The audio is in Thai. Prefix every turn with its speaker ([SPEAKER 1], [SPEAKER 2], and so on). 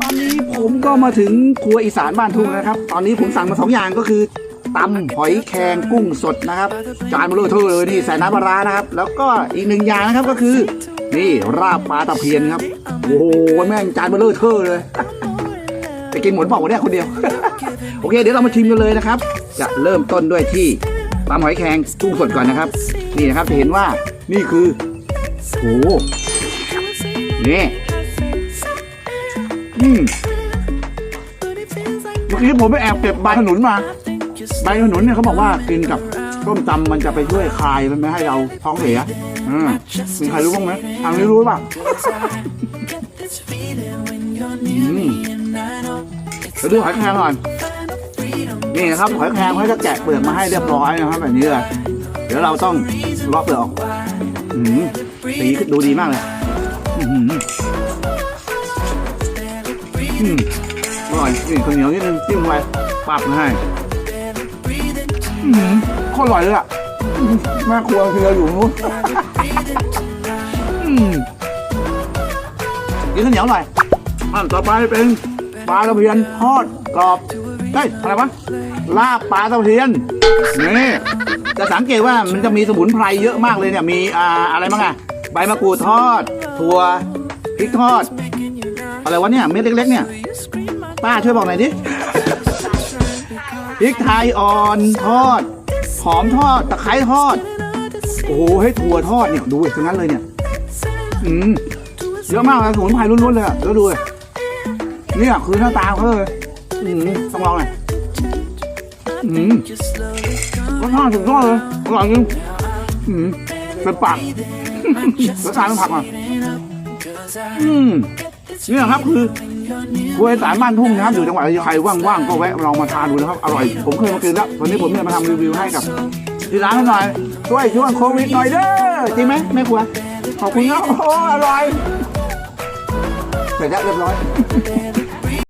[SPEAKER 1] ตอนนี้ผมก็มาถึงครัวอีสานบ้านทุ่งนะครับ ตอนนี้ผมสั่งมาสองอย่างก็คือตำหอยแครงกุ้งสดนะครับ จานเบลอเทอร์เลยนี่ใส่น้ำปลาร้านะครับ แล้วก็อีกหนึ่งอย่างนะครับก็คือ นี่ราบปลาตะเพียนครับโอ้โหแม่งจานเบลอเทอร์เลยไปกินหมดเปล่าเนี่ยคนเดียว โอเค เดี๋ยวเรามาชิมกันเลยนะครับ จะเริ่มต้นด้วยที่ตำหอยแครงกุ้งสดก่อนนะครับ นี่นะครับจะเห็นว่านี่คือโอ้โหนี่ อืมเมื่อกี้ผมไปแอบเก็บใบขนุนมา ใบขนุนเนี่ยเขาบอกว่ากินกับต้มตำมันจะไปช่วยคลายมันไม่ให้เราท้องเสียอืมมีใครรู้บ้างไหมทางนี้รู้ป่ะอืมเดี๋ยวดูหอยแครงก่อนนี่นะครับหอยแครงเขาจะแกะเปลือกมาให้เรียบร้อยนะครับแบบนี้เลยเดี๋ยวเราต้องลอกเปลือกออกสีดูดีมากเลย อืมอืมอร่อยนี่ข้าวเหนียวนิดนึงจิ้มไปปับให้อืมโคตรอร่อยเลยอะอืมแม่ครัวคือเราอยู่นู้นอืมกินข้าวเหนียวหน่อยอันต่อไปเป็นปลาตะเพียนทอดกรอบเฮ้ยอะไรวะลาบปลาตะเพียนนี่จะสังเกตว่ามันจะมีสมุนไพรเยอะมากเลยเนี่ยมีอ่าอะไรบ้างอะใบมะกรูดทอด ถั่วพริกทอด อะไรวะเนี่ยเม็ดเล็กๆเนี่ย ป้าช่วยบอกหน่อยดิพริกไทยอ่อนทอด หอมทอด ตะไคร้ทอด โอ้โหให้ถั่วทอดเนี่ย ดูตรงนั้นเลยเนี่ย อืม เยอะมากเลยสมุนไพรล้วนๆเลยอะแล้วดูเลยเนี่ยคือหน้าตาเขาเลยอืมต้องลองหน่อยอืมรสชาติสุดยอดเลยอร่อยจริงอืมเป็นปาก รสชาติต้องผักอะอืม เนี่ยครับคือครัวยสายบ้านทุ่งนะครับอยู่จังหวัดใครว่างๆก็แวะลองมาทานดูนะครับอร่อยผมเคยมากินแล้ววันนี้ผมเนี่ยมาทำรีวิวให้กับที่ร้านหน่อยช่วยช่วงโควิดหน่อยเด้อจริงไหมแม่ครัวขอบคุณครับโอ้อร่อยเสร็จแล้วเรียบร้อย